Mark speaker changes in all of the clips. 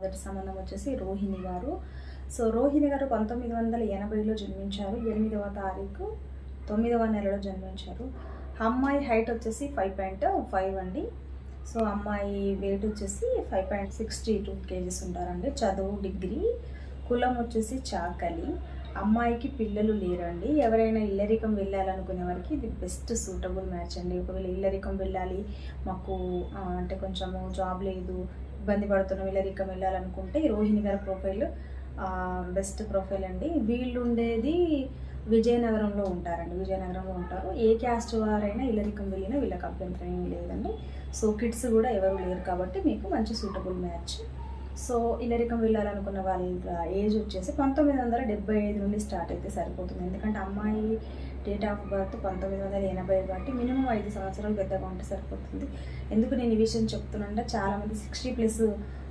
Speaker 1: మొదటి సంబంధం వచ్చేసి రోహిణి గారు. సో రోహిణి గారు పంతొమ్మిది వందల ఎనభైలో జన్మించారు. ఎనిమిదవ తారీఖు తొమ్మిదవ నెలలో జన్మించారు. అమ్మాయి హైట్ వచ్చేసి ఫైవ్ పాయింట్ ఫైవ్ అండి. సో అమ్మాయి వెయిట్ వచ్చేసి five point sixty two kgs ఉంటారండి. చదువు డిగ్రీ. కులం వచ్చేసి చాకలి. అమ్మాయికి పిల్లలు లేరండి. ఎవరైనా ఇల్లరికం వెళ్ళాలనుకునే వారికి ఇది బెస్ట్ సూటబుల్ మ్యాచ్ అండి. ఒకవేళ ఇల్లరికం వెళ్ళాలి మాకు అంటే కొంచెము జాబ్ లేదు ఇబ్బంది పడుతున్నాం వీళ్ళరికం వెళ్ళాలనుకుంటే రోహిణి గారి ప్రొఫైల్ బెస్ట్ ప్రొఫైల్ అండి. వీళ్ళు ఉండేది విజయనగరంలో ఉంటారండి. విజయనగరంలో ఉంటారు. ఏ క్యాస్ట్ వారైనా ఇల్లరికం వెళ్ళినా వీళ్ళకి అభ్యంతరం ఏమీ లేదండి. సో కిడ్స్ కూడా ఎవరు లేరు కాబట్టి మీకు మంచి సూటబుల్ మ్యాచ్ సో ఇల్లరికం వెళ్ళాలనుకున్న వాళ్ళ ఏజ్ వచ్చేసి పంతొమ్మిది వందల డెబ్బై ఐదు నుండి స్టార్ట్ అయితే సరిపోతుంది. ఎందుకంటే అమ్మాయి డేట్ ఆఫ్ బర్త్ పంతొమ్మిది వందల ఎనభై కాబట్టి మినిమం ఐదు సంవత్సరాలు పెద్దగా ఉంటే సరిపోతుంది. ఎందుకు నేను ఈ విషయం చెప్తున్నానంటే చాలామంది సిక్స్టీ ప్లస్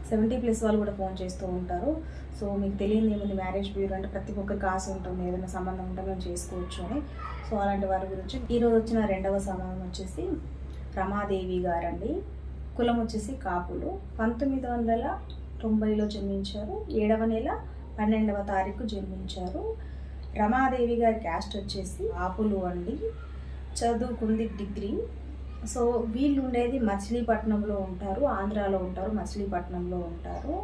Speaker 1: సెవెంటీ ప్లస్ వాళ్ళు కూడా ఫోన్ చేస్తూ ఉంటారు. సో మీకు తెలియదు ఏముంది మ్యారేజ్ బ్యూరో అంటే ప్రతి ఒక్కరికి ఆశ ఉంటుంది. ఏదైనా సంబంధం ఉంటే మేము చేసుకోవచ్చు అని. సో అలాంటి వారి గురించి ఈరోజు వచ్చిన రెండవ సంబంధం వచ్చేసి రమాదేవి గారండి. కులం వచ్చేసి కాపులు. పంతొమ్మిది వందల తొంభైలో జన్మించారు. ఏడవ నెల పన్నెండవ తారీఖు జన్మించారు. రమాదేవి గారి క్యాస్ట్ వచ్చేసి ఆపులు అండి. చదువుకుంది డిగ్రీ. సో వీళ్ళు ఉండేది మచిలీపట్నంలో ఉంటారు ఆంధ్రాలో ఉంటారు మచిలీపట్నంలో ఉంటారు.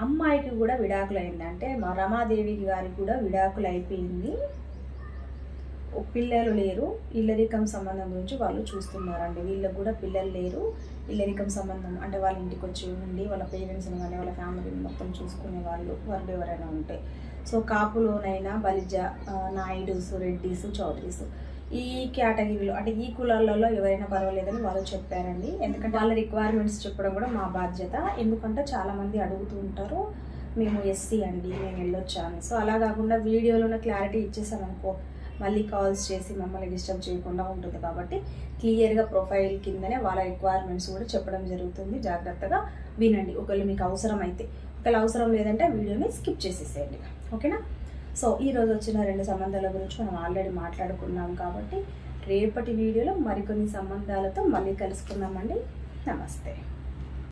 Speaker 1: అమ్మాయికి కూడా విడాకులు అంటే మా రమాదేవి గారికి కూడా విడాకులు అయిపోయింది పిల్లలు లేరు. ఇల్లరికం సంబంధం గురించి వాళ్ళు చూస్తున్నారండి. వీళ్ళకి కూడా పిల్లలు లేరు. ఇల్లరికం సంబంధం అంటే వాళ్ళ ఇంటికి వచ్చి ఉండి వాళ్ళ పేరెంట్స్ని కానీ వాళ్ళ ఫ్యామిలీని మొత్తం చూసుకునే వాళ్ళు వాళ్ళు ఎవరైనా ఉంటే. సో కాపులోనైనా బలిజ నాయుడుస్ రెడ్డిస్ చౌదరీస్ ఈ కేటగిరీలో అంటే ఈ కులాలలో ఎవరైనా పర్వాలేదని వాళ్ళు చెప్పారండి. ఎందుకంటే వాళ్ళ రిక్వైర్మెంట్స్ చెప్పడం కూడా మా బాధ్యత. ఎందుకంటే చాలామంది అడుగుతూ ఉంటారు మేము ఎస్సీ అండి మేము వెళ్ళొచ్చా సో అలా కాకుండా వీడియోలోనే క్లారిటీ ఇచ్చేసాం అనుకో మళ్ళీ కాల్స్ చేసి మమ్మల్ని డిస్టర్బ్ చేయకుండా ఉంటుంది కాబట్టి క్లియర్గా ప్రొఫైల్ కిందనే వాళ్ళ రిక్వైర్మెంట్స్ కూడా చెప్పడం జరుగుతుంది. జాగ్రత్తగా వినండి. ఒకవేళ మీకు అవసరం అయితే ఒకవేళ అవసరం లేదంటే వీడియోని స్కిప్ చేసేసేయండి. ఓకేనా? సో ఈరోజు వచ్చిన రెండు సంబంధాల గురించి మనం ఆల్రెడీ మాట్లాడుకున్నాం కాబట్టి రేపటి వీడియోలో మరికొన్ని సంబంధాలతో మళ్ళీ కలుసుకుందామండి. నమస్తే.